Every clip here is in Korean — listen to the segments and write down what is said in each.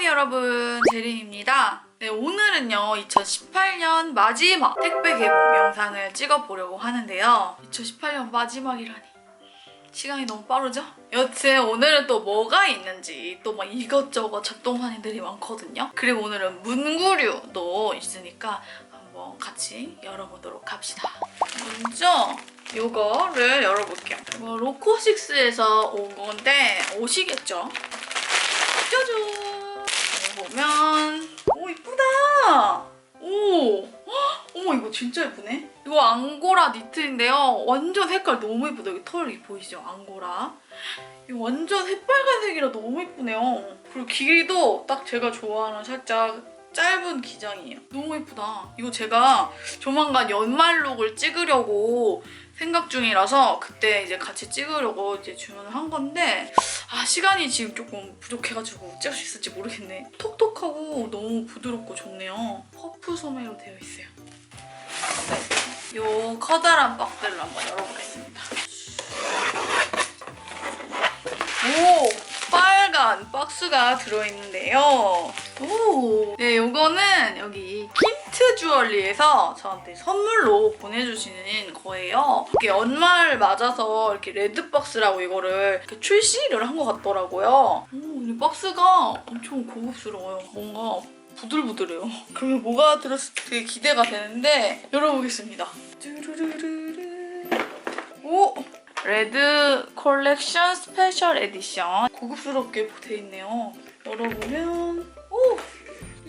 안녕하세요 여러분. 제린입니다. 네 오늘은요 2018년 마지막 택배 개봉 영상을 찍어보려고 하는데요. 2018년 마지막이라니. 시간이 너무 빠르죠? 여튼 오늘은 또 뭐가 있는지 또 막 이것저것 잡동사니들이 많거든요. 그리고 오늘은 문구류도 있으니까 한번 같이 열어보도록 합시다. 먼저 이거를 열어볼게요. 이거 로코식스에서 온 건데 옷이겠죠? 짜잔! 보면 오 이쁘다. 오, 헉, 어머 이거 진짜 예쁘네. 이거 앙고라 니트인데요. 완전 색깔 너무 예쁘다. 여기 털이 보이시죠? 앙고라. 이거 완전 새빨간색이라 너무 예쁘네요. 그리고 길이도 딱 제가 좋아하는 살짝 짧은 기장이에요. 너무 예쁘다. 이거 제가 조만간 연말룩을 찍으려고 생각 중이라서 그때 이제 같이 찍으려고 이제 주문을 한 건데 아 시간이 지금 조금 부족해가지고 찍을 수 있을지 모르겠네. 톡톡하고 너무 부드럽고 좋네요. 퍼프 소매로 되어 있어요. 네. 요 커다란 박스를 한번 열어보겠습니다. 오! 빨간 박스가 들어있는데요. 오! 네, 요거는 여기 킨 트 주얼리에서 저한테 선물로 보내주시는 거예요. 이렇게 연말 맞아서 이렇게 레드박스라고 이거를 이렇게 출시를 한 것 같더라고요. 오, 이 박스가 엄청 고급스러워요. 뭔가 부들부들해요. 그러면 뭐가 들었을지 되게 기대가 되는데 열어보겠습니다. 뚜루루루루. 오! 레드 컬렉션 스페셜 에디션 고급스럽게 돼 있네요. 열어보면 오!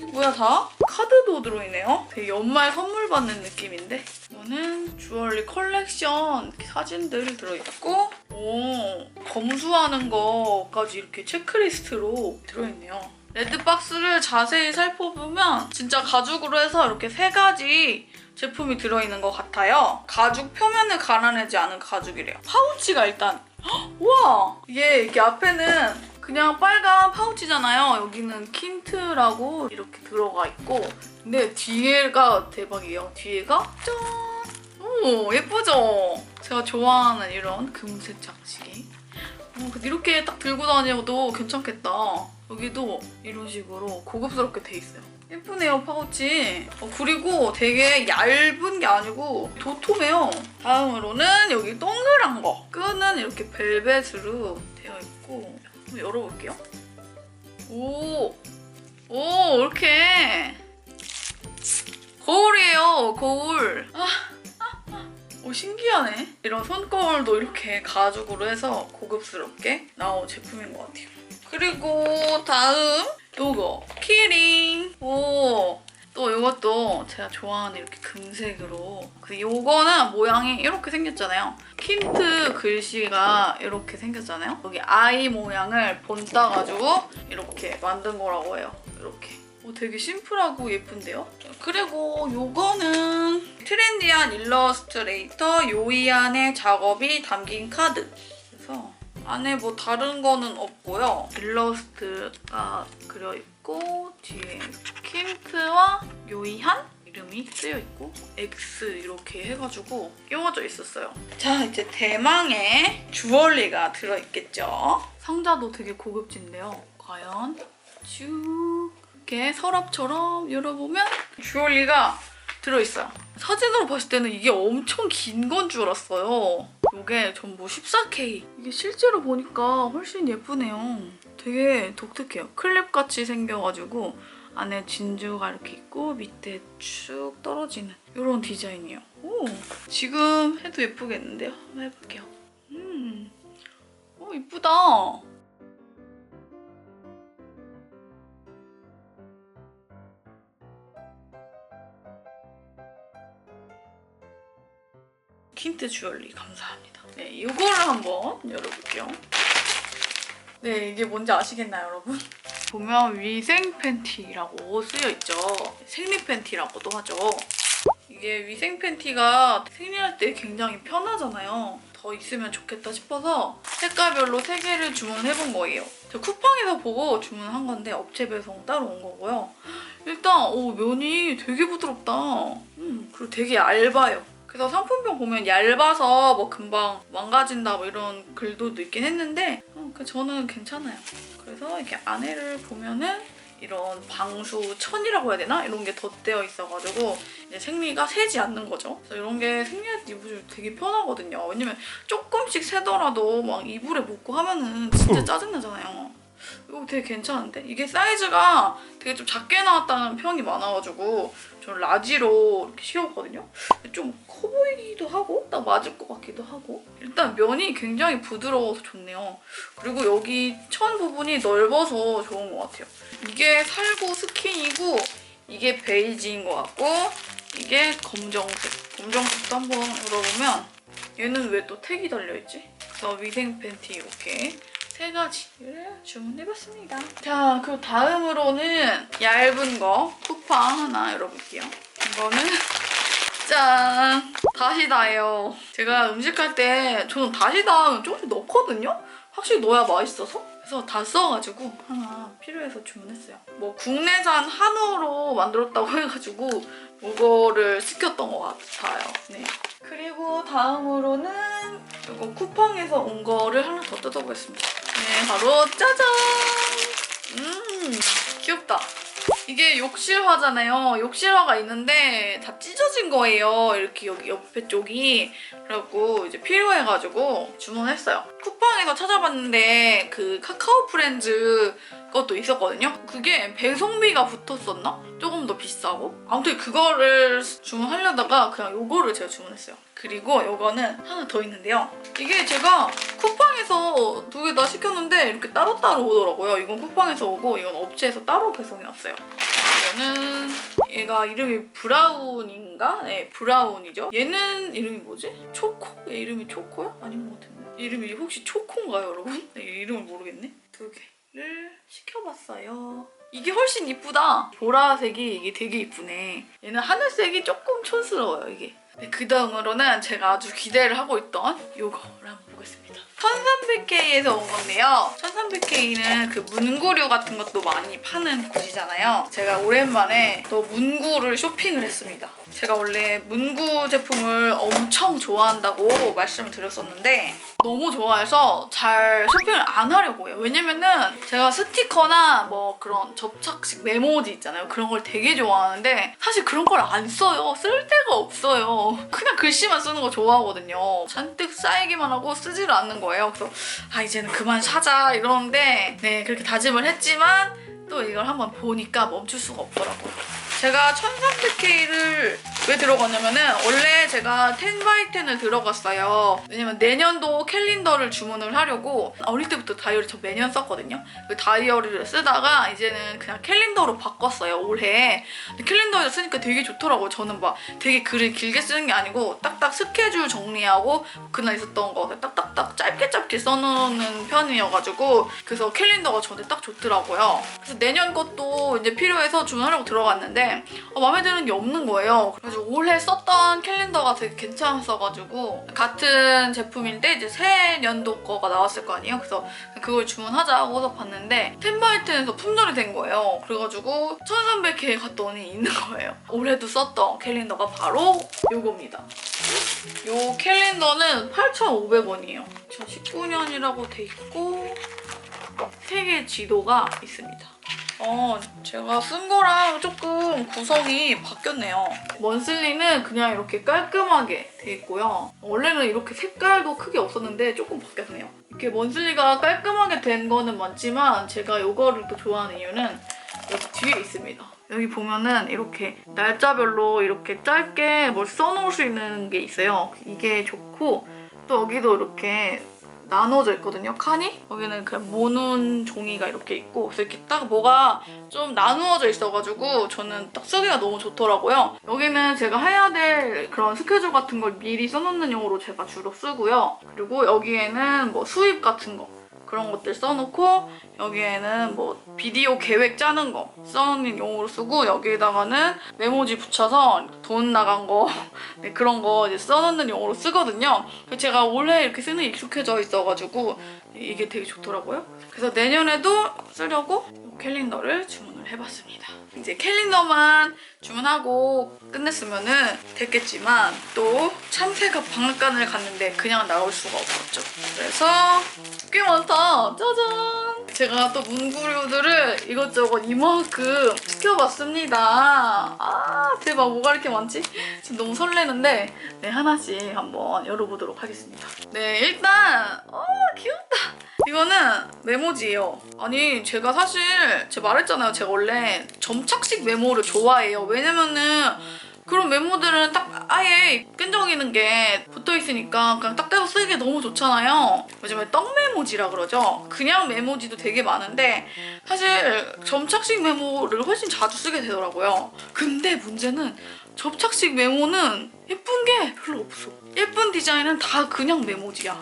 뭐야 다? 카드도 들어있네요. 되게 연말 선물 받는 느낌인데 이거는 주얼리 컬렉션 이렇게 사진들 들어있고 오 검수하는 거까지 이렇게 체크리스트로 들어있네요. 레드박스를 자세히 살펴보면 진짜 가죽으로 해서 이렇게 세 가지 제품이 들어있는 것 같아요. 가죽 표면을 갈아내지 않은 가죽이래요. 파우치가 일단 헉, 우와 이게 이렇게 앞에는 그냥 빨간 파우치잖아요. 여기는 킨트라고 이렇게 들어가 있고 근데 뒤에가 대박이에요. 뒤에가 짠! 오 예쁘죠? 제가 좋아하는 이런 금색 장식이 어, 이렇게 딱 들고 다녀도 괜찮겠다. 여기도 이런 식으로 고급스럽게 돼 있어요. 예쁘네요, 파우치. 어, 그리고 되게 얇은 게 아니고 도톰해요. 다음으로는 여기 동그란 거. 끈은 이렇게 벨벳으로 되어 있고 한번 열어볼게요. 오, 오, 이렇게 거울이에요, 거울. 아, 오 신기하네. 이런 손거울도 이렇게 가죽으로 해서 고급스럽게 나온 제품인 것 같아요. 그리고 다음 요거 키링. 오. 또 이것도 제가 좋아하는 이렇게 금색으로. 그 요거는 모양이 이렇게 생겼잖아요. 킨트 글씨가 이렇게 생겼잖아요. 여기 아이 모양을 본따가지고 이렇게 만든 거라고 해요. 이렇게. 오, 되게 심플하고 예쁜데요? 그리고 요거는 트렌디한 일러스트레이터 요이안의 작업이 담긴 카드. 그래서 안에 뭐 다른 거는 없고요. 일러스트가 그려 있고 뒤에 킨트와 요이한 이름이 쓰여있고 X 이렇게 해가지고 끼워져 있었어요. 자 이제 대망의 주얼리가 들어있겠죠. 상자도 되게 고급진데요. 과연 쭉 이렇게 서랍처럼 열어보면 주얼리가 들어있어요. 사진으로 봤을 때는 이게 엄청 긴 건 줄 알았어요. 이게 전부 14K. 이게 실제로 보니까 훨씬 예쁘네요. 되게 독특해요. 클립같이 생겨가지고 안에 진주가 이렇게 있고 밑에 쭉 떨어지는 이런 디자인이에요. 오, 지금 해도 예쁘겠는데요? 한번 해볼게요. 음, 오 이쁘다. 킨트 주얼리 감사합니다. 네, 이거를 한번 열어볼게요. 네, 이게 뭔지 아시겠나요, 여러분? 보면 위생 팬티라고 쓰여 있죠. 생리 팬티라고도 하죠. 이게 위생 팬티가 생리할 때 굉장히 편하잖아요. 더 있으면 좋겠다 싶어서 색깔별로 3개를 주문해본 거예요. 저 쿠팡에서 보고 주문한 건데 업체 배송 따로 온 거고요. 일단 오, 면이 되게 부드럽다. 음, 그리고 되게 얇아요. 그래서 상품명 보면 얇아서 뭐 금방 망가진다 뭐 이런 글도 있긴 했는데 어, 그 저는 괜찮아요. 그래서 이렇게 안에를 보면은 이런 방수 천이라고 해야 되나? 이런 게 덧대어 있어가지고 이제 생리가 새지 않는 거죠. 그래서 이런 게 생리할 때 입으면 되게 편하거든요. 왜냐면 조금씩 새더라도 막 이불에 묻고 하면은 진짜 짜증나잖아요. 이거 되게 괜찮은데? 이게 사이즈가 되게 좀 작게 나왔다는 평이 많아가지고 저는 라지로 이렇게 씌웠거든요. 좀 커 보이기도 하고 딱 맞을 것 같기도 하고 일단 면이 굉장히 부드러워서 좋네요. 그리고 여기 천 부분이 넓어서 좋은 것 같아요. 이게 살구 스킨이고 이게 베이지인 것 같고 이게 검정색. 검정색도 한번 열어보면 얘는 왜 또 택이 달려있지? 그래서 위생 팬티 이렇게 세 가지를 주문해봤습니다. 자, 그 다음으로는 얇은 거 쿠팡 하나 열어볼게요. 이거는 짠! 다시다예요. 제가 음식할 때 저는 다시다 조금씩 넣거든요? 확실히 넣어야 맛있어서? 그래서 다 써가지고 하나 필요해서 주문했어요. 뭐 국내산 한우로 만들었다고 해가지고 이거를 시켰던 것 같아요. 네. 그리고 다음으로는 이거 쿠팡에서 온 거를 하나 더 뜯어보겠습니다. 네, 바로 짜잔! 음, 귀엽다. 이게 욕실화잖아요. 욕실화가 있는데 다 찢어진 거예요. 이렇게 여기 옆에 쪽이. 그래갖고 이제 필요해가지고 주문했어요. 쿠팡에서 찾아봤는데 그 카카오 프렌즈 것도 있었거든요. 그게 배송비가 붙었었나? 조금 더 비싸고. 아무튼 그거를 주문하려다가 그냥 요거를 제가 주문했어요. 그리고 요거는 하나 더 있는데요. 이게 제가 쿠팡에서 두 개 다 시켰는데 이렇게 따로따로 오더라고요. 이건 쿠팡에서 오고 이건 업체에서 따로 배송이 왔어요. 이거는 얘가 이름이 브라운인가? 네, 브라운이죠. 얘는 이름이 뭐지? 초코? 얘 이름이 초코야? 아닌 것 같은데. 이름이 혹시 초코인가요, 여러분? 네, 이름을 모르겠네. 두 개를 시켜봤어요. 이게 훨씬 이쁘다. 보라색이 이게 되게 이쁘네. 얘는 하늘색이 조금 촌스러워요, 이게. 네, 그 다음으로는 제가 아주 기대를 하고 있던 요거를 한번 보겠습니다. 1300K에서 온 건데요. 1300K는 그 문구류 같은 것도 많이 파는 곳이잖아요. 제가 오랜만에 또 문구를 쇼핑을 했습니다. 제가 원래 문구 제품을 엄청 좋아한다고 말씀을 드렸었는데 너무 좋아해서 잘 쇼핑을 안 하려고 해요. 왜냐면은 제가 스티커나 뭐 그런 접착식 메모지 있잖아요. 그런 걸 되게 좋아하는데 사실 그런 걸 안 써요. 쓸 데가 없어요. 그냥 글씨만 쓰는 거 좋아하거든요. 잔뜩 쌓이기만 하고 쓰 지를 않는 거예요. 그래서 아 이제는 그만 사자 이러는데 네 그렇게 다짐을 했지만 또 이걸 한번 보니까 멈출 수가 없더라고요. 제가 1300K를 왜 들어갔냐면은 원래 제가 10x10을 들어갔어요. 왜냐면 내년도 캘린더를 주문을 하려고 어릴 때부터 다이어리 저 매년 썼거든요. 그 다이어리를 쓰다가 이제는 그냥 캘린더로 바꿨어요 올해. 캘린더에서 쓰니까 되게 좋더라고요. 저는 막 되게 글을 길게 쓰는 게 아니고 딱딱 스케줄 정리하고 그날 있었던 거 딱딱딱 짧게 짧게 써놓는 편이어가지고 그래서 캘린더가 저한테 딱 좋더라고요. 그래서 내년 것도 이제 필요해서 주문하려고 들어갔는데 어, 마음에 드는 게 없는 거예요. 그래서 올해 썼던 캘린더가 되게 괜찮았어가지고 같은 제품인데 이제 새 년도 거가 나왔을 거 아니에요. 그래서 그걸 주문하자고 해서 봤는데 텐바이텐에서 품절이 된 거예요. 그래가지고 1300K 갔더니 있는 거예요. 올해도 썼던 캘린더가 바로 요겁니다. 요 캘린더는 8,500원이에요. 2019년이라고 돼 있고 세계 지도가 있습니다. 어, 제가 쓴 거랑 조금 구성이 바뀌었네요. 먼슬리는 그냥 이렇게 깔끔하게 돼 있고요. 원래는 이렇게 색깔도 크게 없었는데 조금 바뀌었네요. 이렇게 먼슬리가 깔끔하게 된 거는 맞지만 제가 이거를 또 좋아하는 이유는 여기 뒤에 있습니다. 여기 보면은 이렇게 날짜별로 이렇게 짧게 뭘 써놓을 수 있는 게 있어요. 이게 좋고 또 여기도 이렇게 나눠져 있거든요, 칸이. 여기는 그냥 모눈 종이가 이렇게 있고 그래서 이렇게 딱 뭐가 좀 나누어져 있어가지고 저는 딱 쓰기가 너무 좋더라고요. 여기는 제가 해야 될 그런 스케줄 같은 걸 미리 써놓는 용으로 제가 주로 쓰고요. 그리고 여기에는 뭐 수입 같은 거 그런 것들 써놓고 여기에는 뭐 비디오 계획 짜는 거 써놓는 용으로 쓰고 여기에다가는 메모지 붙여서 돈 나간 거 네, 그런 거 이제 써놓는 용으로 쓰거든요. 제가 원래 이렇게 쓰는 게 익숙해져 있어가지고 이게 되게 좋더라고요. 그래서 내년에도 쓰려고 이 캘린더를 주문을 해봤습니다. 이제 캘린더만 주문하고 끝냈으면 은 됐겠지만 또 참새가 방앗간을 갔는데 그냥 나올 수가 없었죠. 그래서 꽤 많다. 짜잔. 제가 또 문구류들을 이것저것 이만큼 시켜봤습니다. 아 대박 뭐가 이렇게 많지? 지금 너무 설레는데 네 하나씩 한번 열어보도록 하겠습니다. 네 일단 어 귀엽다. 이거는 메모지예요. 아니 제가 사실 제가 말했잖아요. 제가 원래 점착식 메모를 좋아해요. 왜냐면은 그런 메모들은 딱 아예 끈적이는 게 붙어 있으니까 그냥 딱 떼서 쓰기에 너무 좋잖아요. 요즘에 떡 메모지라 그러죠. 그냥 메모지도 되게 많은데 사실 점착식 메모를 훨씬 자주 쓰게 되더라고요. 근데 문제는 접착식 메모는 예쁜 게 별로 없어. 예쁜 디자인은 다 그냥 메모지야.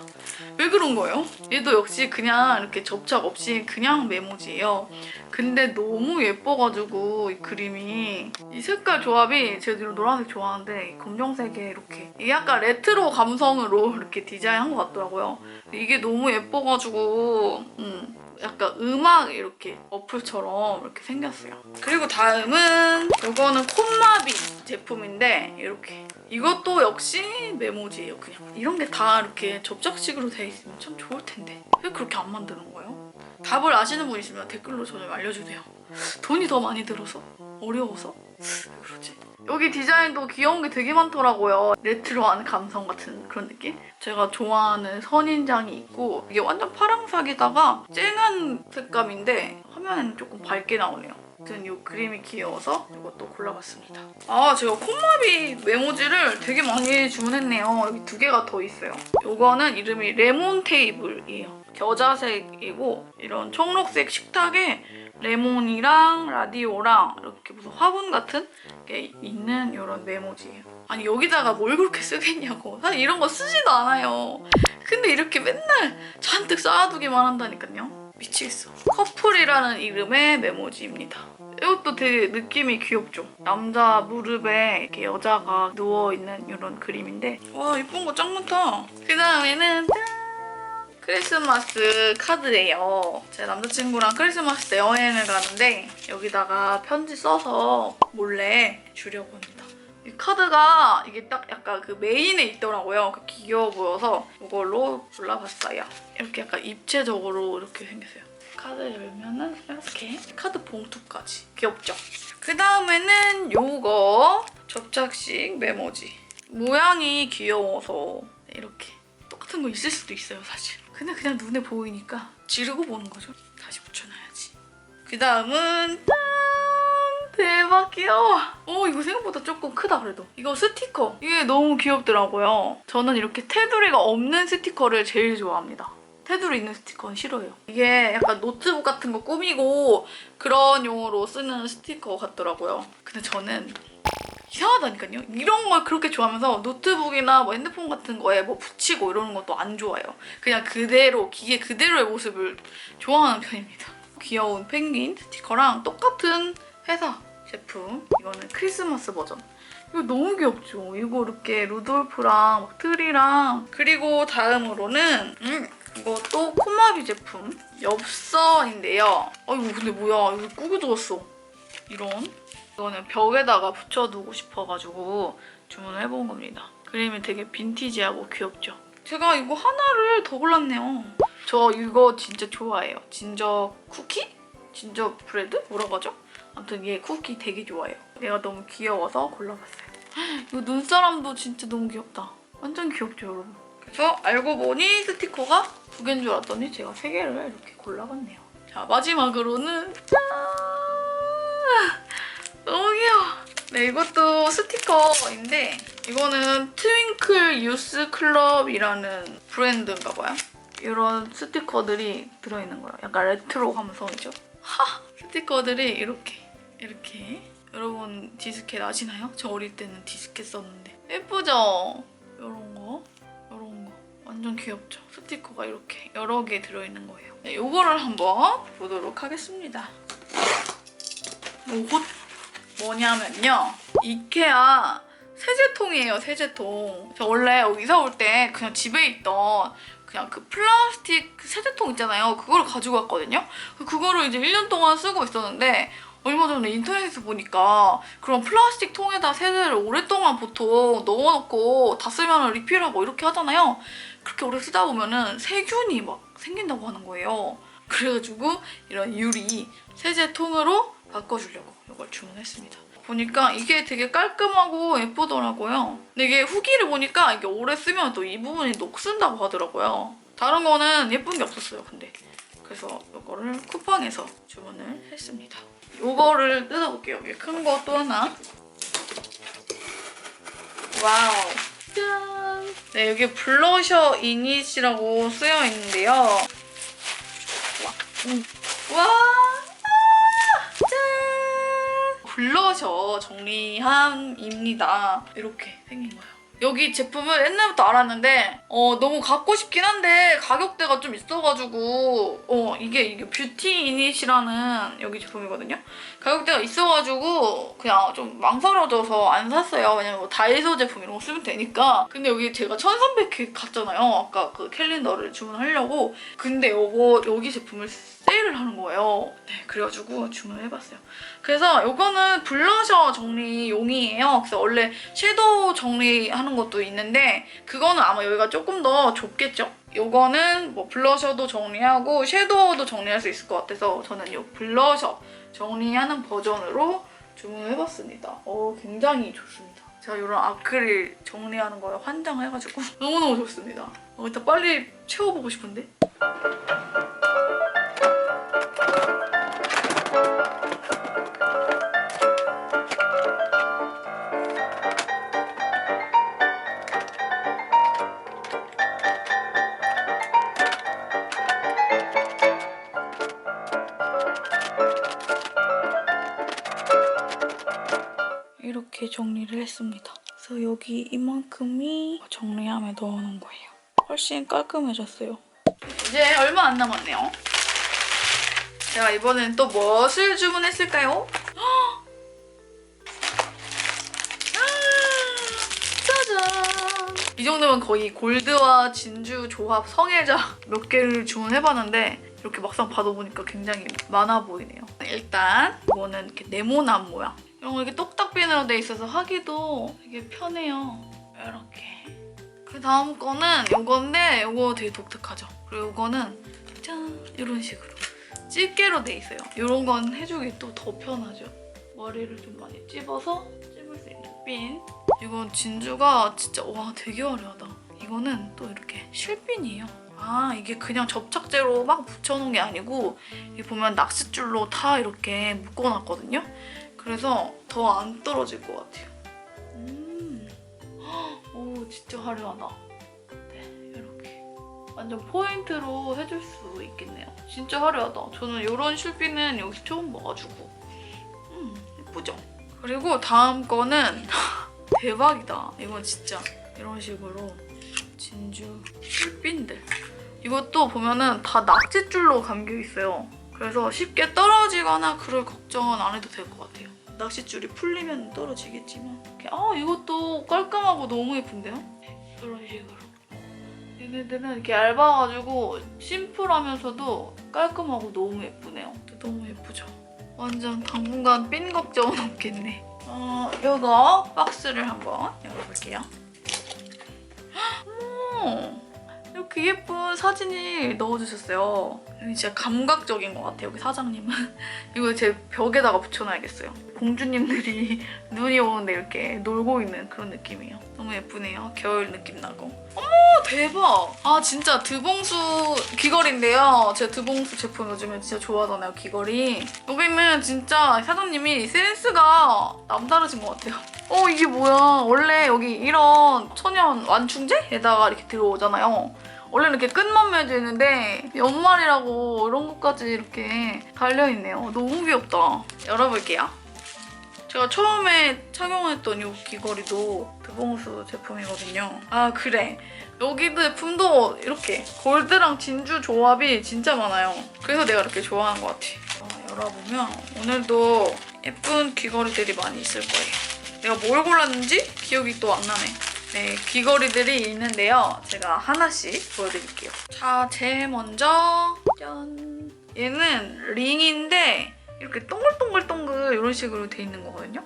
왜 그런 거예요? 얘도 역시 그냥 이렇게 접착 없이 그냥 메모지예요. 근데 너무 예뻐가지고 이 그림이 이 색깔 조합이 제가 노란색 좋아하는데 이 검정색에 이렇게 이 약간 레트로 감성으로 이렇게 디자인한 것 같더라고요. 이게 너무 예뻐가지고 음, 약간 음악 이렇게 어플처럼 이렇게 생겼어요. 그리고 다음은 이거는 콧마비 제품인데 이렇게 이것도 역시 메모지예요 그냥 이런 게 다 이렇게 접착식으로 돼 있으면 참 좋을 텐데 왜 그렇게 안 만드는 거예요? 답을 아시는 분 있으면 댓글로 저 좀 알려주세요. 돈이 더 많이 들어서 어려워서 왜 그러지? 여기 디자인도 귀여운 게 되게 많더라고요. 레트로한 감성 같은 그런 느낌? 제가 좋아하는 선인장이 있고 이게 완전 파랑색에다가 쨍한 색감인데 화면에는 조금 밝게 나오네요. 아무튼 이 그림이 귀여워서 이것도 골라봤습니다. 아 제가 콧마비 메모지를 되게 많이 주문했네요. 여기 두 개가 더 있어요. 이거는 이름이 레몬 테이블이에요. 겨자색이고 이런 청록색 식탁에 레몬이랑 라디오랑 이렇게 무슨 화분 같은 게 있는 이런 메모지예요. 아니 여기다가 뭘 그렇게 쓰겠냐고. 사실 이런 거 쓰지도 않아요. 근데 이렇게 맨날 잔뜩 쌓아두기만 한다니까요. 미치겠어. 커플이라는 이름의 메모지입니다. 이것도 되게 느낌이 귀엽죠? 남자 무릎에 이렇게 여자가 누워있는 이런 그림인데 와 이쁜 거 짱 많다. 그 다음에는 짠! 크리스마스 카드예요. 제 남자친구랑 크리스마스 때 여행을 가는데 여기다가 편지 써서 몰래 주려고 합니다. 이 카드가 이게 딱 약간 그 메인에 있더라고요. 그 귀여워 보여서 이걸로 골라봤어요. 이렇게 약간 입체적으로 이렇게 생겼어요. 카드 열면은 이렇게 카드 봉투까지 귀엽죠? 그 다음에는 요거 접착식 메모지. 모양이 귀여워서 이렇게 똑같은 거 있을 수도 있어요, 사실. 근데 그냥 눈에 보이니까 지르고 보는 거죠. 다시 붙여놔야지. 그 다음은 짠! 대박 귀여워. 어 이거 생각보다 조금 크다 그래도. 이거 스티커. 이게 너무 귀엽더라고요. 저는 이렇게 테두리가 없는 스티커를 제일 좋아합니다. 테두리 있는 스티커는 싫어요. 이게 약간 노트북 같은 거 꾸미고 그런 용으로 쓰는 스티커 같더라고요. 근데 저는 이상하다니까요. 이런 걸 그렇게 좋아하면서 노트북이나 뭐 핸드폰 같은 거에 뭐 붙이고 이러는 것도 안 좋아해요. 그냥 그대로 기계 그대로의 모습을 좋아하는 편입니다. 귀여운 펭귄 스티커랑 똑같은 회사 제품. 이거는 크리스마스 버전. 이거 너무 귀엽죠? 이거 이렇게 루돌프랑 막 트리랑 그리고 다음으로는 음 이것도 콧마비 제품 엽서인데요. 아이고 근데 뭐야 이거 구겨졌어. 이런 이거는 벽에다가 붙여두고 싶어가지고 주문을 해본 겁니다. 그림이 되게 빈티지하고 귀엽죠? 제가 이거 하나를 더 골랐네요. 저 이거 진짜 좋아해요. 진저 쿠키? 진저 브레드? 뭐라고 하죠? 아무튼 얘 쿠키 되게 좋아해요. 얘가 너무 귀여워서 골라봤어요. 이거 눈사람도 진짜 너무 귀엽다. 완전 귀엽죠, 여러분? 그래서 알고 보니 스티커가 두 개인 줄 알았더니 제가 세 개를 이렇게 골라봤네요. 자, 마지막으로는 짠! 너무 귀여워. 네, 이것도 스티커인데 이거는 트윙클 유스 클럽이라는 브랜드인가 봐요. 이런 스티커들이 들어있는 거예요. 약간 레트로 감성이죠. 하! 스티커들이 이렇게 이렇게 여러분 디스켓 아시나요? 저 어릴 때는 디스켓 썼는데 예쁘죠? 이런 귀엽죠? 스티커가 이렇게 여러 개 들어있는 거예요. 네, 이거를 한번 보도록 하겠습니다. 이것 뭐냐면요. 이케아 세제통이에요, 세제통. 저 원래 이사 올 때 그냥 집에 있던 그냥 그 플라스틱 세제통 있잖아요. 그걸 가지고 왔거든요. 그거를 이제 1년 동안 쓰고 있었는데 얼마 전에 인터넷에서 보니까 그런 플라스틱 통에다 세제를 오랫동안 보통 넣어놓고 다 쓰면 리필하고 이렇게 하잖아요. 그렇게 오래 쓰다 보면은 세균이 막 생긴다고 하는 거예요. 그래가지고 이런 유리 세제통으로 바꿔주려고 이걸 주문했습니다. 보니까 이게 되게 깔끔하고 예쁘더라고요. 근데 이게 후기를 보니까 이게 오래 쓰면 또 이 부분이 녹슨다고 하더라고요. 다른 거는 예쁜 게 없었어요, 근데. 그래서 이거를 쿠팡에서 주문을 했습니다. 이거를 뜯어볼게요. 여기 큰거 또 하나. 와우. 짠. 네, 여기 블러셔 이닛이라고 쓰여 있는데요. 와. 음. 와. 블러셔 정리함입니다. 이렇게 생긴 거예요. 여기 제품을 옛날부터 알았는데 어, 너무 갖고 싶긴 한데 가격대가 좀 있어가지고 어, 이게 이게 뷰티 이닛이라는 여기 제품이거든요. 가격대가 있어가지고 그냥 좀 망설여져서 안 샀어요. 왜냐면 뭐 다이소 제품 이런 거 쓰면 되니까. 근데 여기 제가 1300개 갔잖아요. 아까 그 캘린더를 주문하려고. 근데 요거 여기 제품을 세일을 하는 거예요. 네, 그래가지고 주문을 해봤어요. 그래서 요거는 블러셔 정리용이에요. 그래서 원래 섀도우 정리하는 것도 있는데 그거는 아마 여기가 조금 더 좁겠죠? 요거는 뭐 블러셔도 정리하고 섀도우도 정리할 수 있을 것 같아서 저는 이 블러셔 정리하는 버전으로 주문해봤습니다. 어, 굉장히 좋습니다. 제가 이런 아크릴 정리하는 거에 환장해가지고 너무너무 좋습니다. 어, 일단 빨리 채워보고 싶은데? 여기 이만큼이 정리함에 넣어놓은 거예요. 훨씬 깔끔해졌어요. 이제 얼마 안 남았네요. 제가 이번엔 또 무엇을 주문했을까요? 헉! 아! 이 정도면 거의 골드와 진주 조합 성애자 몇 개를 주문해봤는데 이렇게 막상 받아보니까 굉장히 많아 보이네요. 일단 이거는 이렇게 네모난 모양. 이런 거 이렇게 똑딱비누로 돼 있어서 하기도 되게 편해요. 이렇게. 그 다음 거는 이건데 이거 되게 독특하죠. 그리고 이거는 짠 이런 식으로 집게로 돼 있어요. 이런 건 해주기 또 더 편하죠. 머리를 좀 많이 찝어서 찝을 수 있는 핀. 이건 진주가 진짜 와 되게 화려하다. 이거는 또 이렇게 실핀이에요. 아 이게 그냥 접착제로 막 붙여놓은 게 아니고 이 보면 낚싯줄로 다 이렇게 묶어놨거든요. 그래서 더 안 떨어질 것 같아요. 음, 헉, 오 진짜 화려하다. 네 이렇게 완전 포인트로 해줄 수 있겠네요. 진짜 화려하다. 저는 이런 실비는 여기 처음 봐가지고 음 예쁘죠? 그리고 다음 거는 대박이다. 이건 진짜 이런 식으로 진주 실핀들. 이것도 보면은 다 낙지줄로 감겨 있어요. 그래서 쉽게 떨어지거나 그럴 걱정은 안 해도 될 것 같아요. 낚싯줄이 풀리면 떨어지겠지만. 이렇게, 아 이것도 깔끔하고 너무 예쁜데요? 이런 식으로. 얘네들은 이렇게 얇아가지고 심플하면서도 깔끔하고 너무 예쁘네요. 너무 예쁘죠? 완전 당분간 삔 걱정은 없겠네. 어, 이거 박스를 한번 열어볼게요. 어머, 이렇게 예쁜 사진이 넣어주셨어요. 진짜 감각적인 것 같아요, 여기 사장님은. 이거 제 벽에다가 붙여놔야겠어요. 공주님들이 눈이 오는데 이렇게 놀고 있는 그런 느낌이에요. 너무 예쁘네요. 겨울 느낌 나고. 어머, 대박! 아, 진짜 드봉수 귀걸이인데요. 제가 드봉수 제품 요즘에 진짜 좋아하잖아요, 귀걸이. 여기는 진짜 사장님이 센스가 남다르신 것 같아요. 어, 이게 뭐야. 원래 여기 이런 천연 완충제에다가 이렇게 들어오잖아요. 원래는 이렇게 끝만 맺어 있는데 연말이라고 이런 것까지 이렇게 달려있네요. 너무 귀엽다. 열어볼게요. 제가 처음에 착용했던 이 귀걸이도 드봉수 제품이거든요. 아 그래. 여기도 제품도 이렇게 골드랑 진주 조합이 진짜 많아요. 그래서 내가 이렇게 좋아하는 것 같아. 어, 열어보면 오늘도 예쁜 귀걸이들이 많이 있을 거예요. 내가 뭘 골랐는지 기억이 또 안 나네. 네, 귀걸이들이 있는데요. 제가 하나씩 보여드릴게요. 자, 제일 먼저 짠! 얘는 링인데 이렇게 동글동글동글 이런 식으로 돼 있는 거거든요.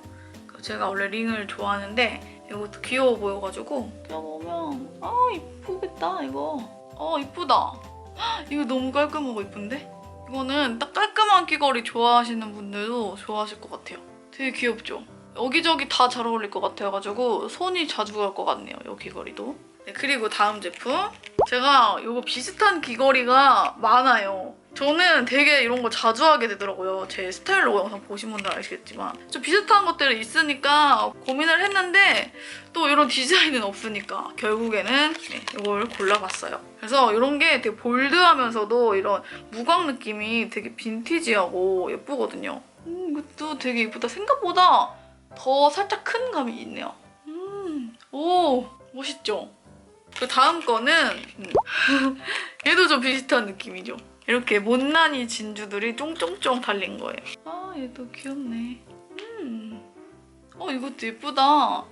제가 원래 링을 좋아하는데 이것도 귀여워 보여가지고 껴보면 아 이쁘겠다 이거. 어 이쁘다. 헉, 이거 너무 깔끔하고 이쁜데? 이거는 딱 깔끔한 귀걸이 좋아하시는 분들도 좋아하실 것 같아요. 되게 귀엽죠? 여기저기 다 잘 어울릴 것 같아가지고 손이 자주 갈 것 같네요. 이 귀걸이도. 네, 그리고 다음 제품. 제가 이거 비슷한 귀걸이가 많아요. 저는 되게 이런 거 자주 하게 되더라고요. 제 스타일로 영상 보신 분들 아시겠지만. 좀 비슷한 것들이 있으니까 고민을 했는데 또 이런 디자인은 없으니까 결국에는 네, 이걸 골라봤어요. 그래서 이런 게 되게 볼드하면서도 이런 무광 느낌이 되게 빈티지하고 예쁘거든요. 음, 이것도 되게 예쁘다. 생각보다 더 살짝 큰 감이 있네요. 음, 오, 멋있죠? 그 다음 거는 음, 얘도 좀 비슷한 느낌이죠. 이렇게 못난이 진주들이 쫑쫑쫑 달린 거예요. 아, 얘도 귀엽네. 음, 어, 이것도 예쁘다.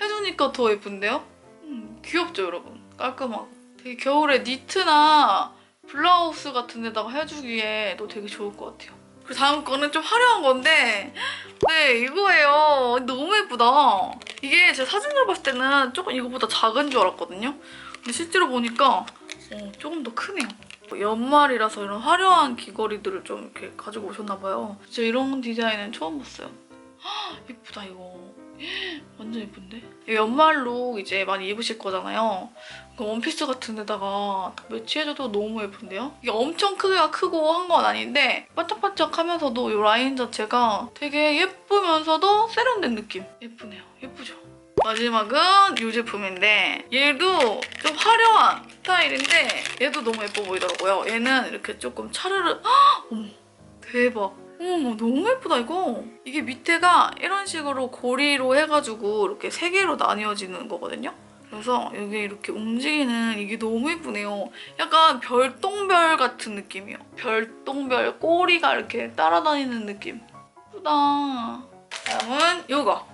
해주니까 더 예쁜데요? 음, 귀엽죠, 여러분? 깔끔하고. 되게 겨울에 니트나 블라우스 같은 데다가 해주기에도 되게 좋을 것 같아요. 그리고 다음 거는 좀 화려한 건데 네 이거예요. 너무 예쁘다. 이게 제가 사진으로 봤을 때는 조금 이거보다 작은 줄 알았거든요. 근데 실제로 보니까 어, 조금 더 크네요. 연말이라서 이런 화려한 귀걸이들을 좀 이렇게 가지고 오셨나 봐요. 진짜 이런 디자인은 처음 봤어요. 헉, 예쁘다 이거. 완전 예쁜데? 연말로 이제 많이 입으실 거잖아요. 그 원피스 같은 데다가 매치해줘도 너무 예쁜데요? 이게 엄청 크기가 크고 한 건 아닌데 반짝반짝하면서도 이 라인 자체가 되게 예쁘면서도 세련된 느낌. 예쁘네요. 예쁘죠? 마지막은 이 제품인데 얘도 좀 화려한 스타일인데 얘도 너무 예뻐 보이더라고요. 얘는 이렇게 조금 차르르 헉! 어머 대박. 어머 너무 예쁘다 이거. 이게 밑에가 이런 식으로 고리로 해가지고 이렇게 세 개로 나뉘어지는 거거든요. 그래서 여기 이렇게 움직이는 이게 너무 예쁘네요. 약간 별똥별 같은 느낌이에요. 별똥별 꼬리가 이렇게 따라다니는 느낌. 예쁘다. 다음은 이거.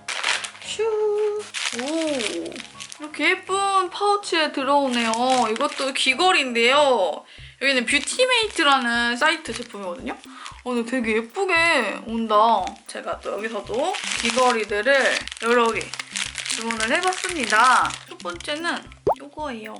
슈. 오. 이렇게 예쁜 파우치에 들어오네요. 이것도 귀걸이인데요. 여기는 뷰티메이트라는 사이트 제품이거든요. 어, 근데 되게 예쁘게 온다. 제가 또 여기서도 귀걸이들을 여러 개 주문을 해봤습니다. 첫 번째는 이거예요.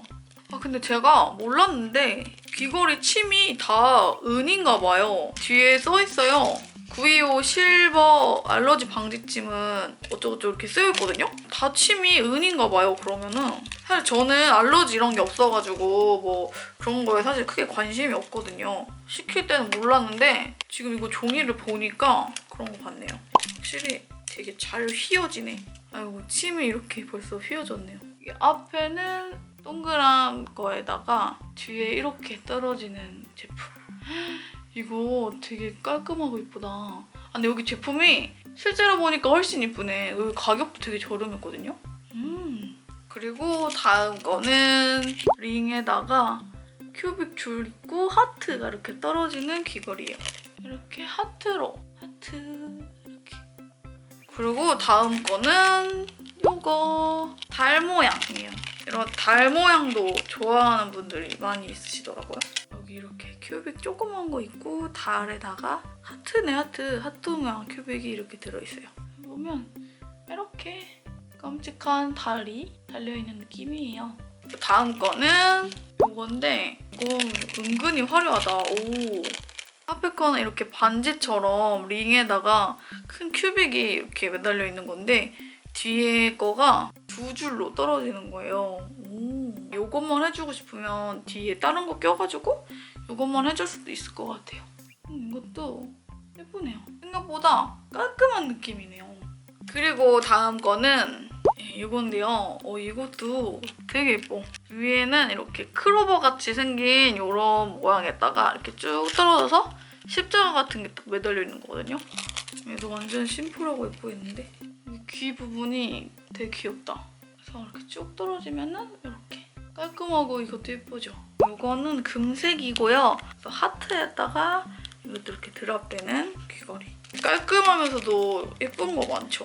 아 근데 제가 몰랐는데 귀걸이 침이 다 은인가 봐요. 뒤에 써 있어요. 925 실버 알러지 방지침은 어쩌고저쩌고 이렇게 쓰여 있거든요? 다 침이 은인가 봐요, 그러면은. 사실 저는 알러지 이런 게 없어가지고 뭐 그런 거에 사실 크게 관심이 없거든요. 시킬 때는 몰랐는데 지금 이거 종이를 보니까 그런 거 같네요. 확실히 되게 잘 휘어지네. 아이고 침이 이렇게 벌써 휘어졌네요. 이 앞에는 동그란 거에다가 뒤에 이렇게 떨어지는 제품. 이거 되게 깔끔하고 이쁘다. 아, 근데 여기 제품이 실제로 보니까 훨씬 이쁘네. 가격도 되게 저렴했거든요. 음. 그리고 다음 거는 링에다가 큐빅 줄 있고 하트가 이렇게 떨어지는 귀걸이에요. 이렇게 하트로 하트. 그리고 다음 거는 이거 달 모양이에요. 이런 달 모양도 좋아하는 분들이 많이 있으시더라고요. 여기 이렇게 큐빅 조그만 거 있고 달에다가 하트네 하트 하트 모양 큐빅이 이렇게 들어있어요. 보면 이렇게 깜찍한 달이 달려있는 느낌이에요. 다음 거는 이건데 이거 은근히 화려하다. 오. 거는 이렇게 반지처럼 링에다가 큰 큐빅이 이렇게 매달려 있는 건데 뒤에 거가 두 줄로 떨어지는 거예요. 오. 이것만 해주고 싶으면 뒤에 다른 거 껴가지고 이것만 해줄 수도 있을 것 같아요. 음, 이것도 예쁘네요. 생각보다 깔끔한 느낌이네요. 그리고 다음 거는 예, 이건데요. 어, 이것도 되게 예뻐. 위에는 이렇게 크로버 같이 생긴 이런 모양에다가 이렇게 쭉 떨어져서 십자가 같은 게 딱 매달려 있는 거거든요. 얘도 완전 심플하고 예뻐 있는데 이귀 부분이 되게 귀엽다. 그래서 이렇게 쭉 떨어지면은 이렇게 깔끔하고 이것도 예쁘죠. 이거는 금색이고요. 하트에다가 이것도 이렇게 드랍되는 귀걸이. 깔끔하면서도 예쁜 거 많죠.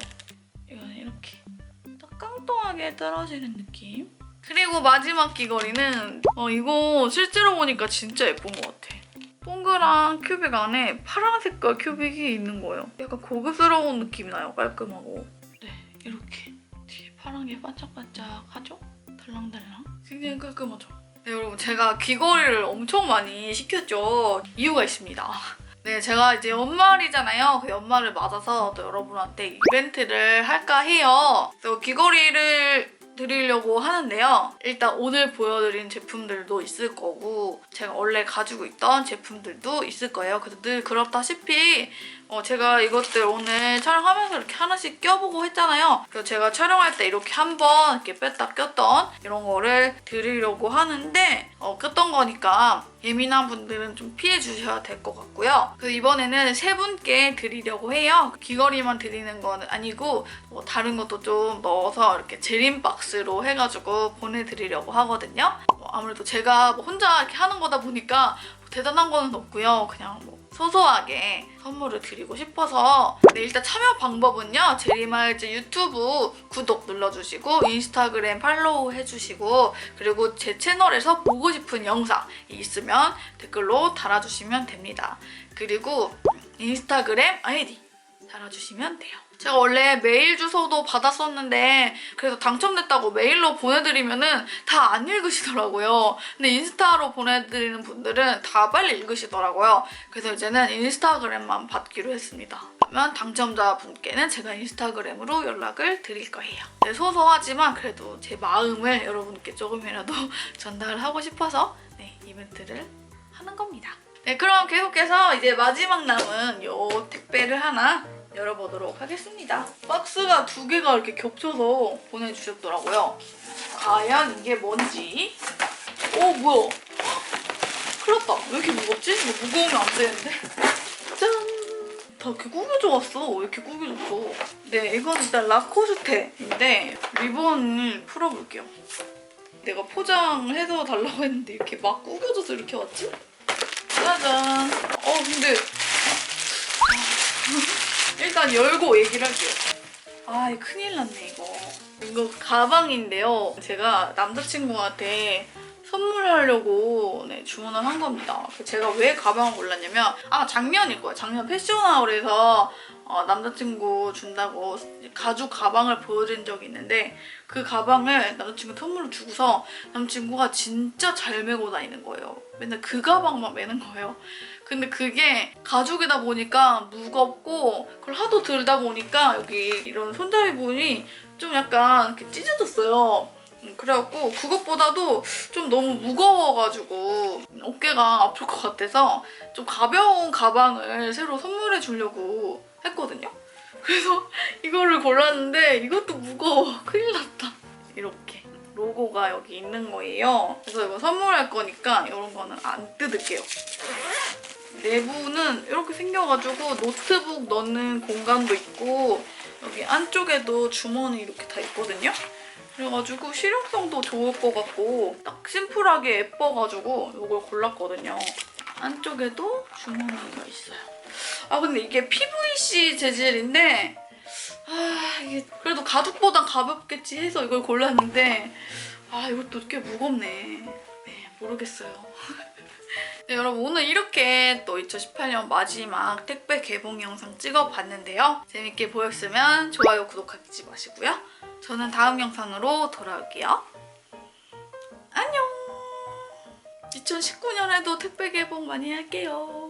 깡통하게 떨어지는 느낌. 그리고 마지막 귀걸이는 어, 이거 실제로 보니까 진짜 예쁜 것 같아. 동그란 큐빅 안에 파란 색깔 큐빅이 있는 거예요. 약간 고급스러운 느낌이 나요. 깔끔하고. 네, 이렇게 뒤에 파란 게 반짝반짝하죠? 달랑달랑. 굉장히 깔끔하죠? 네, 여러분 제가 귀걸이를 엄청 많이 시켰죠. 이유가 있습니다. 네, 제가 이제 연말이잖아요. 그 연말을 맞아서 또 여러분한테 이벤트를 할까 해요. 그래서 귀걸이를 드리려고 하는데요. 일단 오늘 보여드린 제품들도 있을 거고 제가 원래 가지고 있던 제품들도 있을 거예요. 그래서 늘 그렇다시피 어, 제가 이것들 오늘 촬영하면서 이렇게 하나씩 껴보고 했잖아요. 그래서 제가 촬영할 때 이렇게 한번 이렇게 뺐다 꼈던 이런 거를 드리려고 하는데 어, 꼈던 거니까 예민한 분들은 좀 피해 주셔야 될 것 같고요. 그래서 이번에는 세 분께 드리려고 해요. 귀걸이만 드리는 건 아니고 뭐 다른 것도 좀 넣어서 이렇게 제림 박스로 해가지고 보내드리려고 하거든요. 뭐 아무래도 제가 뭐 혼자 이렇게 하는 거다 보니까 뭐 대단한 거는 없고요. 그냥 뭐 소소하게 선물을 드리고 싶어서 네, 일단 참여 방법은요. 제리말즈 유튜브 구독 눌러주시고 인스타그램 팔로우 해주시고 그리고 제 채널에서 보고 싶은 영상이 있으면 댓글로 달아주시면 됩니다. 그리고 인스타그램 아이디 달아주시면 돼요. 제가 원래 메일 주소도 받았었는데 그래서 당첨됐다고 메일로 보내드리면은 다 안 읽으시더라고요. 근데 인스타로 보내드리는 분들은 다 빨리 읽으시더라고요. 그래서 이제는 인스타그램만 받기로 했습니다. 그러면 당첨자 분께는 제가 인스타그램으로 연락을 드릴 거예요. 네, 소소하지만 그래도 제 마음을 여러분께 조금이라도 전달하고 싶어서 네, 이벤트를 하는 겁니다. 네, 그럼 계속해서 이제 마지막 남은 요 택배를 하나 열어보도록 하겠습니다. 박스가 두 개가 이렇게 겹쳐서 보내주셨더라고요. 과연 이게 뭔지. 오, 뭐야. 큰일 났다. 왜 이렇게 무겁지? 이거 무거우면 안 되는데. 짠! 다 이렇게 구겨져 왔어. 왜 이렇게 구겨졌어? 네, 이건 일단 라코스테인데 리본을 풀어볼게요. 내가 포장해서 달라고 했는데 이렇게 막 구겨져서 이렇게 왔지? 짜잔. 어, 근데 일단 열고 얘기를 할게요. 아, 큰일 났네, 이거. 이거 가방인데요. 제가 남자친구한테 선물하려고 네, 주문을 한 겁니다. 제가 왜 가방을 골랐냐면 아 작년일 거예요. 작년 패션아울에서 어, 남자친구 준다고 가죽 가방을 보여준 적이 있는데 그 가방을 남자친구 선물로 주고서 남자친구가 진짜 잘 메고 다니는 거예요. 맨날 그 가방만 메는 거예요. 근데 그게 가죽이다 보니까 무겁고 그걸 하도 들다 보니까 여기 이런 손잡이 부분이 좀 약간 이렇게 찢어졌어요. 음, 그래갖고 그것보다도 좀 너무 무거워가지고 어깨가 아플 것 같아서 좀 가벼운 가방을 새로 선물해 주려고 했거든요. 그래서 이거를 골랐는데 이것도 무거워. 큰일 났다. 이렇게 로고가 여기 있는 거예요. 그래서 이거 선물할 거니까 이런 거는 안 뜯을게요. 내부는 이렇게 생겨가지고 노트북 넣는 공간도 있고 여기 안쪽에도 주머니 이렇게 다 있거든요. 그래가지고 실용성도 좋을 것 같고 딱 심플하게 예뻐가지고 이걸 골랐거든요. 안쪽에도 주머니가 있어요. 아 근데 이게 PVC 재질인데 아 이게 그래도 가죽보단 가볍겠지 해서 이걸 골랐는데 아 이것도 꽤 무겁네. 네 모르겠어요. 네, 여러분 오늘 이렇게 또 2018년 마지막 택배 개봉 영상 찍어봤는데요. 재밌게 보였으면 좋아요, 구독하기 잊지 마시고요. 저는 다음 영상으로 돌아올게요. 안녕! 2019년에도 택배 개봉 많이 할게요.